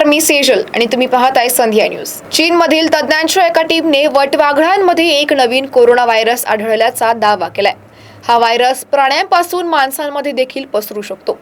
नमस्कार मी सेजल आणि तुम्ही पाहत आहे संध्या न्यूज. चीनमधील तज्ज्ञांच्या एका टीमने वटवाघळांमध्ये एक नवीन कोरोना व्हायरस आढळल्याचा दावा केलाय. हा व्हायरस प्राण्यांपासून माणसांमध्ये देखील पसरू शकतो.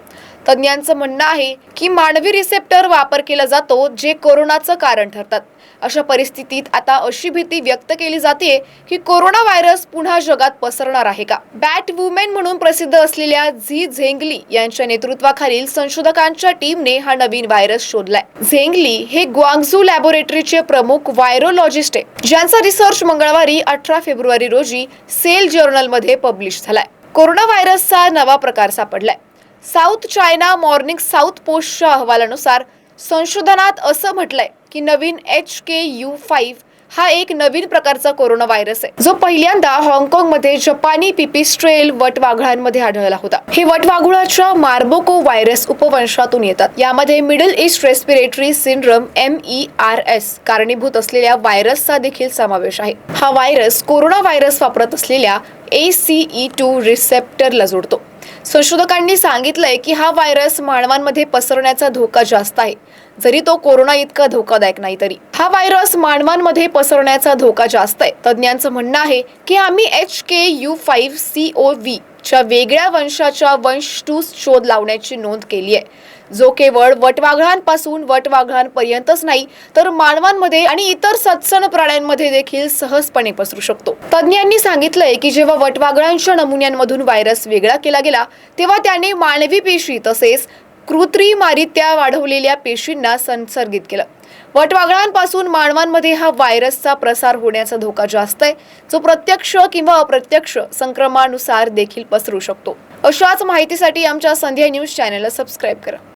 तज्ज्ञांचं म्हणणं आहे की मानवी रिसेप्टर वापर केला जातो जे कोरोनाचं कारण ठरतात. अशा परिस्थितीत आता अशी भीती व्यक्त केली जाते की कोरोना व्हायरस पुन्हा जगात पसरणार आहे का? बॅट वुमेन म्हणून प्रसिद्ध असलेल्या झी झेंगली यांच्या नेतृत्वाखालील संशोधकांच्या टीमने हा नवीन व्हायरस शोधलाय. झेंगली हे ग्वांगझू लॅबोरेटरीचे प्रमुख व्हायरोलॉजिस्ट आहे. ज्यांचा रिसर्च मंगळवारी अठरा फेब्रुवारी रोजी सेल जर्नलमध्ये पब्लिश झालाय. कोरोना व्हायरसचा नवा प्रकार सापडलाय. साऊथ चायना मॉर्निंग साऊथ पोस्टच्या अहवालानुसार संशोधनात असं म्हटलंय की नवीन एच के यू फाईव्ह हा एक नवीन प्रकारचा कोरोना व्हायरस आहे. जो पहिल्यांदा हाँगकाँगमध्ये जपानी पिपिस्ट्रेल वटवाघळांमध्ये आढळला होता. हे वटवाघुळाच्या मार्बोको व्हायरस उपवंशातून येतात. यामध्ये Middle East respiratory syndrome M E R S कारणीभूत असलेल्या व्हायरसचा देखील समावेश आहे. हा व्हायरस कोरोना व्हायरस वापरत असलेल्या ए सी ई टू रिसेप्टरला जोडतो. संशोधकांनी सांगितलंय की हा व्हायरस मानवांमध्ये पसरण्याचा धोका जास्त आहे. जरी तो कोरोना इतका धोकादायक नाही तरी. हा व्हायरस मानवांमध्ये पसरण्याचा धोका जास्त आहे. तज्ज्ञांचं म्हणणं आहे की आम्ही H K U five C O V च्या वेगळ्या वंशाच्या वंश टू शोध लावण्याची नोंद केली आहे. जो केवळ वटवाघळांपासून वटवाघळांपर्यंतच नाही तर मानवांमध्ये आणि इतर सत्सन प्राण्यांमध्ये देखील सहजपणे पसरू शकतो. तज्ज्ञांनी सांगितलंय की जेव्हा वटवाघळांच्या नमुन्यांमधून व्हायरस वेगळा केला गेला तेव्हा त्याने मानवी पेशी तसेच कृत्रिमरित्या वाढवलेल्या पेशींना संसर्गित केलं. वटवाघळांपासून मानवांमध्ये हा व्हायरसचा प्रसार होण्याचा धोका जास्त आहे. जो प्रत्यक्ष किंवा अप्रत्यक्ष संक्रमणानुसार देखील पसरू शकतो. अशाच माहितीसाठी आमच्या संध्या न्यूज चॅनलला सबस्क्राईब करा.